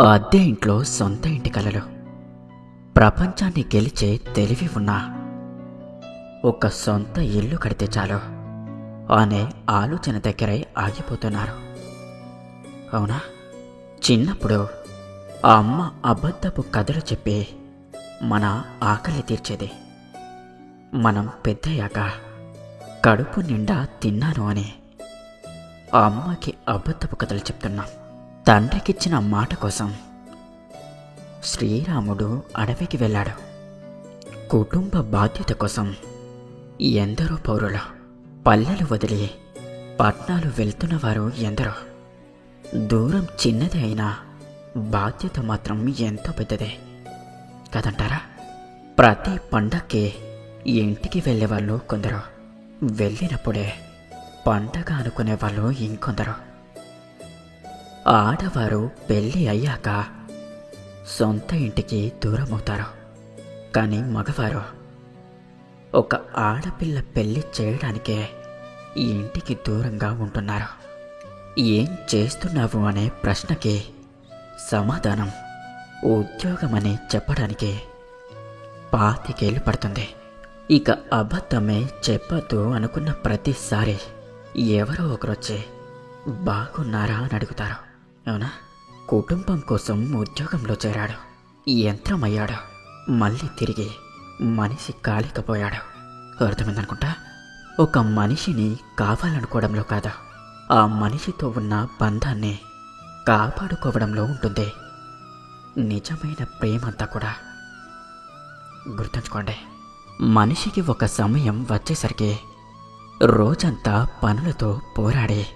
అద్దె ఇంట్లో సొంత ఇంటి కలలు. ప్రపంచాన్ని గెలిచే తెలివి ఉన్నా ఒక సొంత ఇల్లు కడితే చాలు అనే ఆలోచన దగ్గరే ఆగిపోతున్నారు. అవునా? చిన్నప్పుడు ఆ అమ్మ అబద్ధపు కథలు చెప్పి మన ఆకలి తీర్చేది. మనం పెద్దయ్యాక కడుపు నిండా తిన్నాను అని ఆ అమ్మకి అబద్ధపు కథలు చెప్తున్నాం. తండ్రికిచ్చిన మాట కోసం శ్రీరాముడు అడవికి వెళ్ళాడు. కుటుంబ బాధ్యత కోసం ఎందరో పౌరులు పల్లెలు వదిలి పట్నాలు వెళ్తున్న వారు ఎందరో. దూరం చిన్నది అయినా బాధ్యత మాత్రం ఎంతో పెద్దదే. కదంటారా? ప్రతి పండక్కి ఇంటికి వెళ్ళేవాళ్ళు కొందరు. వెళ్ళినప్పుడే పండగ అనుకునే వాళ్ళు ఇంకొందరు. ఆడవారు పెళ్ళి అయ్యాక సొంత ఇంటికి దూరమవుతారు. కానీ మగవారు ఒక ఆడపిల్ల పెళ్ళి చేయడానికే ఈ ఇంటికి దూరంగా ఉంటున్నారు. ఏం చేస్తున్నావు అనే ప్రశ్నకి సమాధానం ఉద్యోగమని చెప్పడానికి పాతికేళ్ళు పడుతుంది. ఇక అబద్ధమే చెప్పొద్దు అనుకున్న ప్రతిసారి ఎవరో ఒకరొచ్చి బాగున్నారా అని అడుగుతారు. అవునా? కుటుంబం కోసం ఉద్యోగంలో చేరాడు. యంత్రమయ్యాడు. మళ్ళీ తిరిగి మనిషి కాలేకపోయాడు. అర్థమైందనుకుంటా? ఒక మనిషిని కావాలనుకోవడంలో కాదు. ఆ మనిషితో ఉన్న బంధాన్ని కాపాడుకోవడంలో ఉంటుంది. నిజమైన ప్రేమంతా కూడా. గుర్తుంచుకోండి మనిషికి ఒక సమయం వచ్చేసరికి రోజంతా పనులతో పోరాడి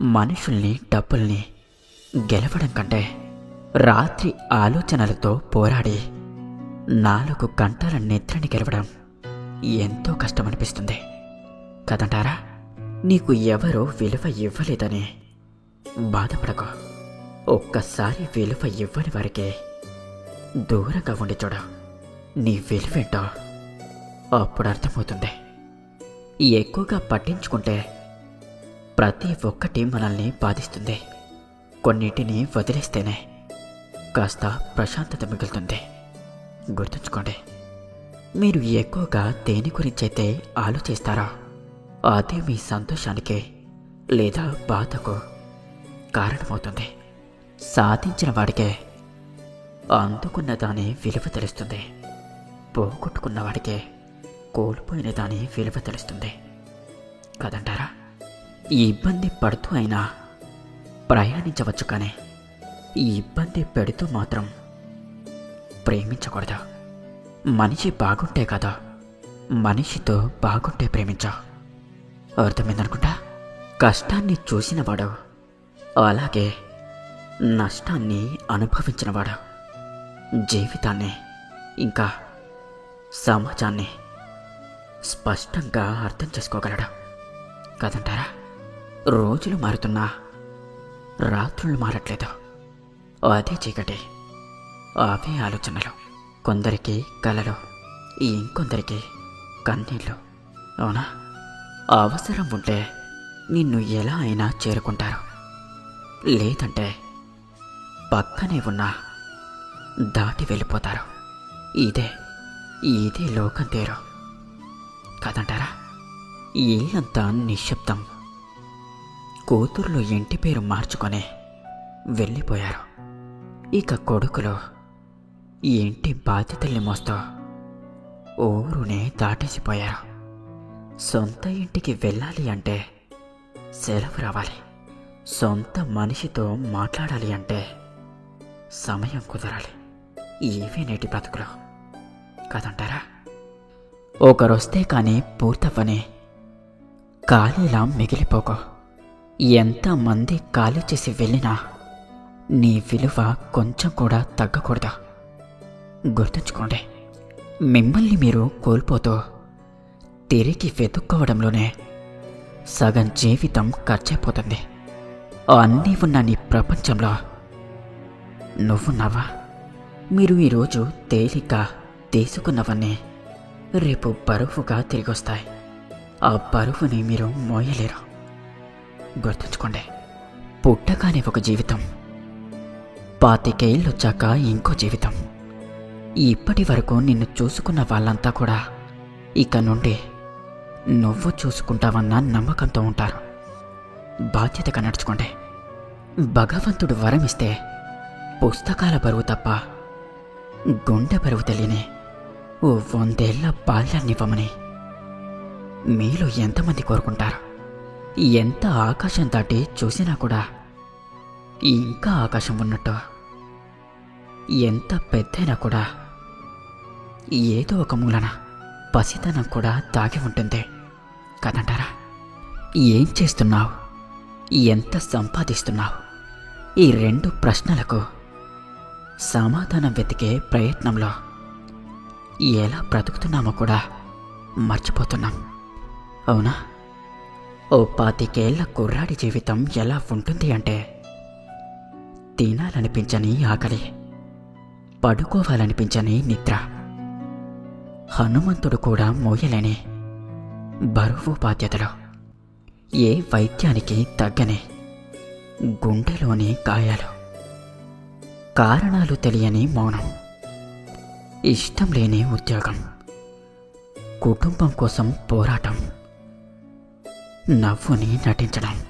మనుషుల్ని డబ్బుల్ని గెలవడం కంటే రాత్రి ఆలోచనలతో పోరాడి నాలుగు గంటల నిద్రని గెలవడం ఎంతో కష్టమనిపిస్తుంది. కదంటారా? నీకు ఎవరో విలువ ఇవ్వలేదని. బాధపడకు. ఒక్కసారి విలువ ఇవ్వని వారికి దూరంగా ఉండి చూడ. నీ విలువేంటో అప్పుడు అర్థమవుతుంది. ఎక్కువగా పట్టించుకుంటే ప్రతి ఒక్కటి మనల్ని బాధిస్తుంది. కొన్నిటిని వదిలేస్తేనే కాస్త ప్రశాంతత మిగులుతుంది. గుర్తుంచుకోండి మీరు ఎక్కువగా దేని గురించైతే ఆలోచిస్తారో అదే మీ సంతోషానికి లేదా బాధకు కారణమవుతుంది. సాధించిన వాడికే అందుకున్న దాని విలువ తెలుస్తుంది. పోగొట్టుకున్న వాడికే కోల్పోయిన దాని విలువ తెలుస్తుంది. కదంటారా? ఇబ్బంది పడుతూ అయినా ప్రయాణించవచ్చు కానీ ఈ ఇబ్బంది పెడుతూ మాత్రం ప్రేమించకూడదు. మనిషి బాగుంటే కదా మనిషితో బాగుంటే ప్రేమించ. అర్థమైందనుకుంటా? కష్టాన్ని చూసినవాడు అలాగే నష్టాన్ని అనుభవించినవాడు జీవితాన్ని ఇంకా సమాజాన్ని స్పష్టంగా అర్థం చేసుకోగలడు. కదంటారా? రోజులు మారుతున్నా రాత్రులు మారట్లేదు. అదే చీకటి. అవే ఆలోచనలు. కొందరికి కలలు ఇంకొందరికి కన్నీళ్ళు. అవునా? అవసరం ఉంటే నిన్ను ఎలా అయినా చేరుకుంటారు. లేదంటే పక్కనే ఉన్నా దాటి వెళ్ళిపోతారు. ఇదే ఇదే లోకం తీరు కదంటారా? ఇల్లంతా నిశ్శబ్దం. కూతుర్లు ఇంటి పేరు మార్చుకొని వెళ్ళిపోయారు. ఇక కొడుకులు ఇంటి బాధ్యతల్ని మోస్తూ ఊరునే దాటేసిపోయారు. సొంత ఇంటికి వెళ్ళాలి అంటే సెలవు రావాలి. సొంత మనిషితో మాట్లాడాలి అంటే సమయం కుదరాలి. ఇవే నేటి బ్రతుకులు. కదంటారా? ఒకరొస్తే కానీ పూర్తవ్వని ఖాళీలా మిగిలిపోకో. ఎంతమంది ఖాళీ చేసి వెళ్ళినా నీ విలువ కొంచెం కూడా తగ్గకూడదు. గుర్తుంచుకోండి మిమ్మల్ని మీరు కోల్పోతూ తిరిగి వెతుక్కోవడంలోనే సగం జీవితం ఖర్చయిపోతుంది అన్నీ ఉన్న నీ ప్రపంచంలో నువ్వున్నావా మీరు ఈరోజు తేలిక తీసుకున్నవన్నీ రేపు బరువుగా తిరిగొస్తాయి. ఆ బరువుని మీరు మోయలేరు. గుర్తుంచుకోండి పుట్టగానే ఒక జీవితం పాతికేళ్ళొచ్చాక ఇంకో జీవితం. ఇప్పటి వరకు నిన్ను చూసుకున్న వాళ్ళంతా కూడా ఇక నుండి నువ్వు చూసుకుంటావన్న నమ్మకంతో ఉంటారు. బాధ్యతగా నడుచుకోండి. భగవంతుడు వరమిస్తే పుస్తకాల బరువు తప్ప గుండె బరువు తెలియని ఓ వందేళ్ళ బాల్యాన్నివ్వమని మీలో ఎంతమంది కోరుకుంటారు? ఎంత ఆకాశం దాటి చూసినా కూడా ఇంకా ఆకాశం ఉన్నట్టు. ఎంత పెద్దైనా కూడా ఏదో ఒక మూలన పసితనం కూడా దాగి ఉంటుంది. కదంటారా? ఏం చేస్తున్నావు? ఎంత సంపాదిస్తున్నావు? ఈ రెండు ప్రశ్నలకు సమాధానం వెతికే ప్రయత్నంలో ఎలా బ్రతుకుతున్నామో కూడా మర్చిపోతున్నాం. అవునా? ఓ పాతికేళ్ళ కుర్రాడి జీవితం ఎలా ఉంటుంది అంటే తినాలనిపించని ఆకలి పడుకోవాలనిపించని నిద్ర. హనుమంతుడు కూడా మోయలేని బరువు బాధ్యతలు. ఏ వైద్యానికి తగ్గని గుండెలోని గాయాలు. కారణాలు తెలియని మౌనం. ఇష్టం లేని ఉద్యోగం. కుటుంబం కోసం పోరాటం. నవ్వుని నటించడం.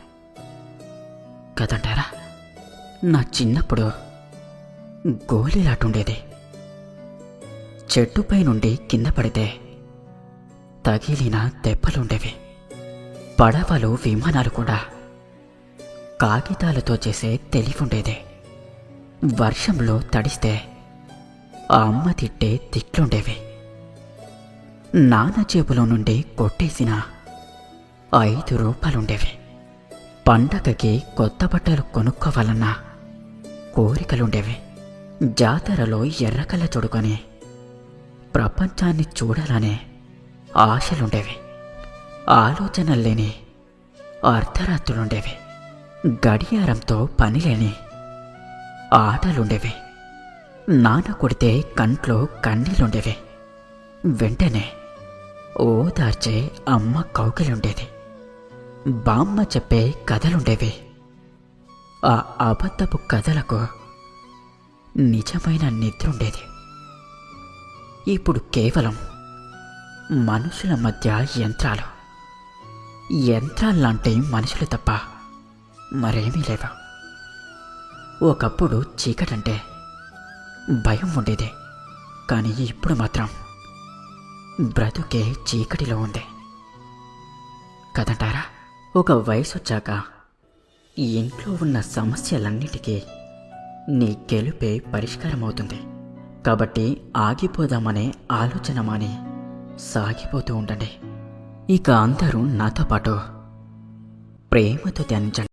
కదంటారా? నా చిన్నప్పుడు గోళీలాటుండేది చెట్టుపై నుండి కింద పడితే తగిలిన దెబ్బలుండేవి. పడవలు విమానాలు కూడా కాగితాలతో చేసే తెలివుండేది. వర్షంలో తడిస్తే ఆ అమ్మ తిట్టే తిట్లుండేవి. నాన్న జేబులో నుండి కొట్టేసిన ఐదు రూపాలుండేవి. పండగకి కొత్త బట్టలు కొనుక్కోవాలన్న కోరికలుండేవి. జాతరలో ఎర్రకల్ల చూడుకొని ప్రపంచాన్ని చూడాలనే ఆశలుండేవి. ఆలోచనలు లేని అర్ధరాత్రులుండేవి. గడియారంతో పనిలేని ఆటలుండేవి. నాన్న కొడితే కంట్లో కన్నీళ్ళుండేవి వెంటనే ఓదార్చే అమ్మ కౌకిలుండేది బామ్మ చెప్పే కథలుండేవి. ఆ అబద్ధపు కథలకు నిజమైన నిద్రుండేది. ఇప్పుడు కేవలం మనుషుల మధ్య యంత్రాలు. యంత్రాల్లాంటి మనుషులు తప్ప మరేమీ లేవు. ఒకప్పుడు చీకటంటే భయం ఉండేది. కానీ ఇప్పుడు మాత్రం బ్రతుకే చీకటిలో ఉంది. కదంటారా? ఒక వయసు వచ్చాక ఈ ఇంట్లో ఉన్న సమస్యలన్నిటికీ నీ గెలుపే పరిష్కారం అవుతుంది కాబట్టి ఆగిపోదామనే ఆలోచన మాని సాగిపోతూ ఉండండి. ఇక అందరూ నాతో పాటు ప్రేమతో ధ్యానించండి.